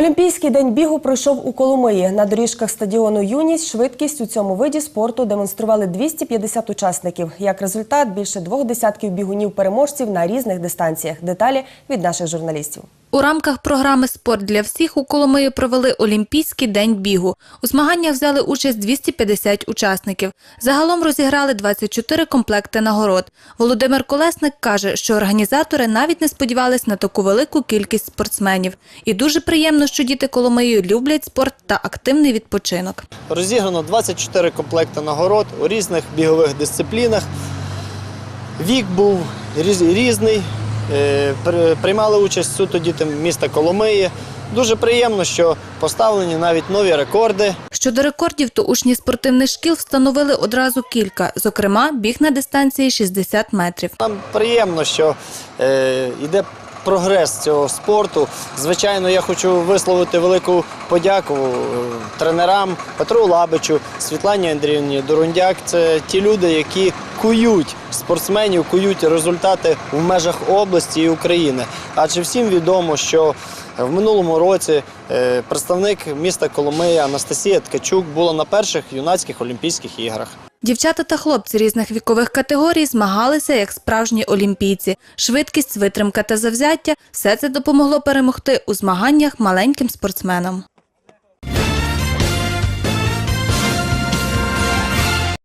Олімпійський день бігу пройшов у Коломиї. На доріжках стадіону Юність швидкість у цьому виді спорту демонстрували 250 учасників. Як результат, більше двох десятків бігунів-переможців на різних дистанціях. Деталі від наших журналістів. У рамках програми Спорт для всіх у Коломиї провели Олімпійський день бігу. У змаганнях взяли участь 250 учасників. Загалом розіграли 24 комплекти нагород. Володимир Колесник каже, що організатори навіть не сподівались на таку велику кількість спортсменів. І дуже приємно, що діти Коломиї люблять спорт та активний відпочинок. Розіграно 24 комплекти нагород у різних бігових дисциплінах. Вік був різний. Е, при- Приймали участь суто діти міста Коломиї. Дуже приємно, що поставлені навіть нові рекорди. Щодо рекордів, то учні спортивних шкіл встановили одразу кілька, зокрема, біг на дистанції 60 метрів. Нам приємно, що е, йде прогрес цього спорту. Звичайно, я хочу висловити велику подяку е, тренерам Петру Лабичу, Світлані Андріївні Дурундяк. Це ті люди, які кують спортсменів, кують результати в межах області і України. Адже всім відомо, що в минулому році е, представник міста Коломия Анастасія Ткачук була на перших юнацьких Олімпійських іграх. Дівчата та хлопці різних вікових категорій змагалися як справжні олімпійці. Швидкість, витримка та завзяття – все це допомогло перемогти у змаганнях маленьким спортсменам.